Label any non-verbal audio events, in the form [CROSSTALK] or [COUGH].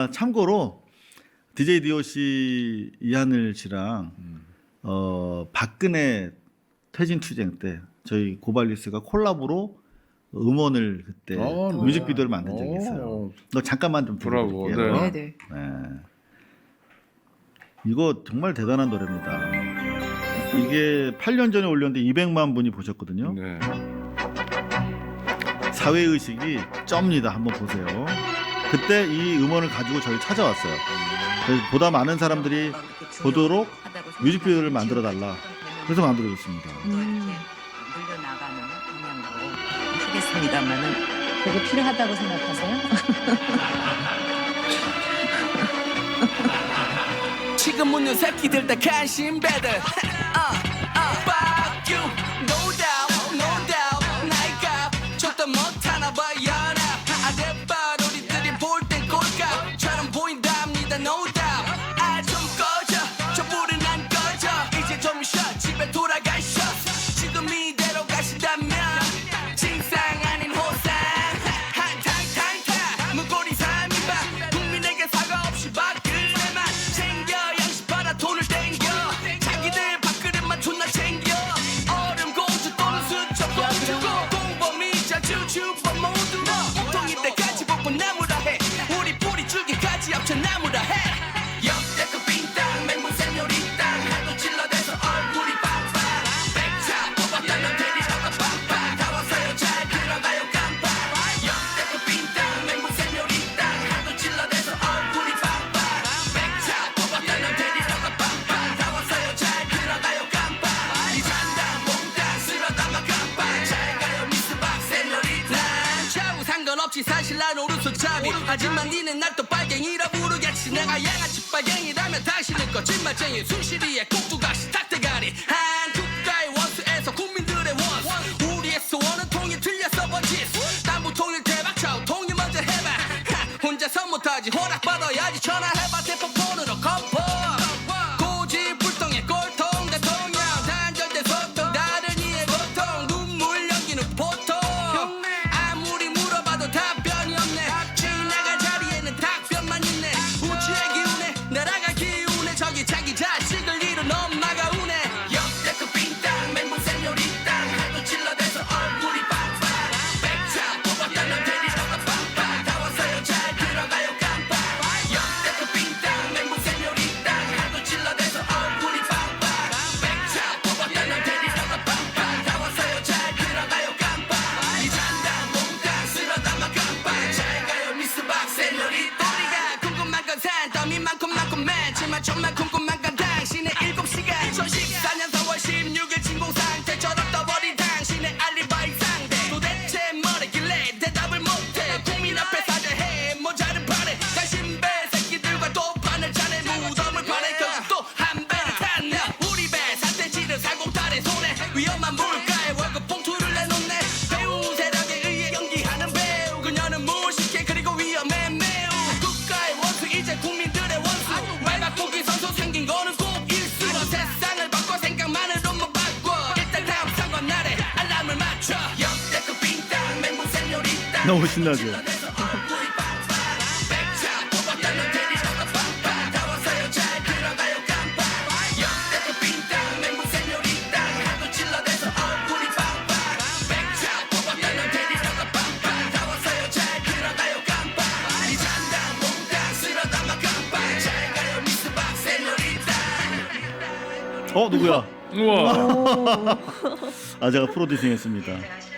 아, 참고로 DJ DOC 이하늘 씨랑 어, 박근혜 퇴진 투쟁 때 저희 고발뉴스가 콜라보로 음원을 그때 아, 네. 뮤직비디오를 만든 적이 있어요. 어. 너 잠깐만 좀 브라보, 들어볼게요. 네. 네네. 네. 이거 정말 대단한 노래입니다. 이게 8년 전에 올렸는데 200만 분이 보셨거든요. 네. 사회 의식이 쩝니다. 한번 보세요. 그때 이 음원을 가지고 저희 찾아왔어요. 그래서 보다 많은 사람들이 보도록 뮤직비디오를 만들어 달라. 그래서. 음. 물려나가는 방향으로 하겠습니다만은 그게 필요하다고 생각하세요? [LAUGHS] 지금 웃는 새끼들 다 간신배들 아, 아, Fuck you No doubt No doubt 나이가 저도 못하나 봐연 사실 난 오른손잡이. 하지만 니는 날 또 빨갱이라 부르겠지. 내가 양아치 빨갱이라면 당신은 거짓말쟁이 순실이의 꼭두가시 탁대가리. 한 국가의 원수에서 국민들의 원수. 우리의 소원은 통일 틀려서 번짓 남부 통일 대박 좌우 통일 먼저 해봐. 하, 혼자서 못하지. 허락받아야지. 전화 정말 궁금 [LAUGHS] 너무 신나죠? 어 누구야? 우와. [LAUGHS] 아 제가 프로듀싱했습니다.